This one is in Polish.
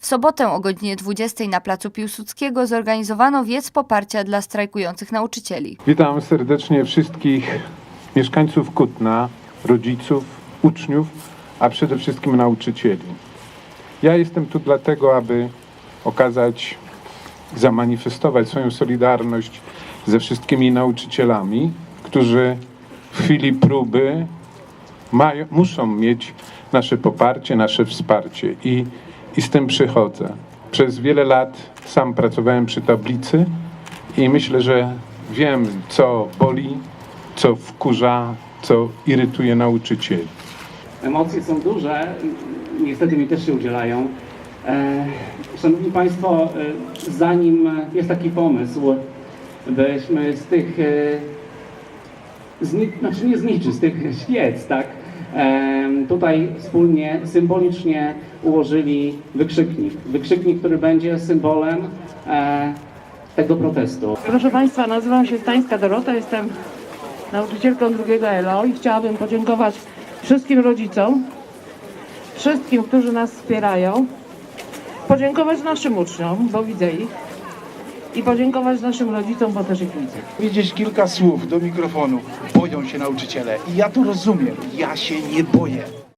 W sobotę o godzinie 20 na placu Piłsudskiego zorganizowano wiec poparcia dla strajkujących nauczycieli. Witam serdecznie wszystkich mieszkańców Kutna, rodziców, uczniów, a przede wszystkim nauczycieli. Ja jestem tu dlatego, aby okazać, zamanifestować swoją solidarność ze wszystkimi nauczycielami, którzy w chwili próby mają, muszą mieć nasze poparcie, nasze wsparcie i, i z tym przychodzę. Przez wiele lat sam pracowałem przy tablicy i myślę, że wiem, co boli, co wkurza, co irytuje nauczycieli. Emocje są duże, niestety mi też się udzielają. E, Szanowni Państwo, e, zanim jest taki pomysł, byśmy z tych, e, zni, znaczy nie zniczy, z tych świec, tak, tutaj wspólnie, symbolicznie ułożyli wykrzyknik. Wykrzyknik, który będzie symbolem e, tego protestu. Proszę Państwa, nazywam się Stańska Dorota, jestem nauczycielką drugiego ELO i chciałabym podziękować wszystkim rodzicom, wszystkim, którzy nas wspierają, podziękować naszym uczniom, bo widzę ich, i podziękować naszym rodzicom, bo też ich widzę. powiedzieć kilka słów do mikrofonu. Boją się nauczyciele. I ja to rozumiem. Ja się nie boję.